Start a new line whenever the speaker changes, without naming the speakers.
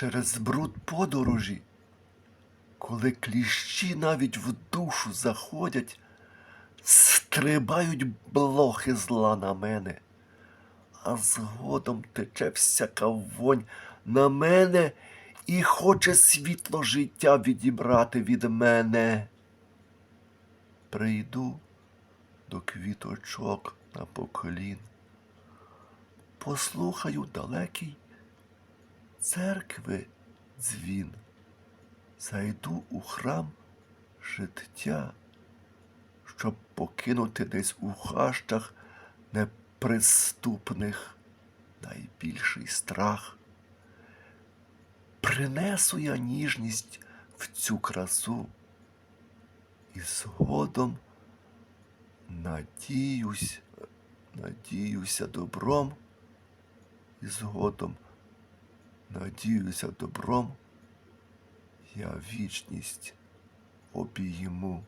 через бруд подорожі, коли кліщі навіть в душу заходять, стрибають блохи зла на мене, а згодом тече всяка вонь на мене і хоче світло життя відібрати від мене. Прийду до квіточок на поклін, послухаю далекий церкви дзвін, зайду у храм життя, щоб покинути десь у хащах неприступних найбільший страх. Принесу я ніжність в цю красу і згодом надіюсь, надіюся добром, і згодом надіюся добром, я вічність обійму.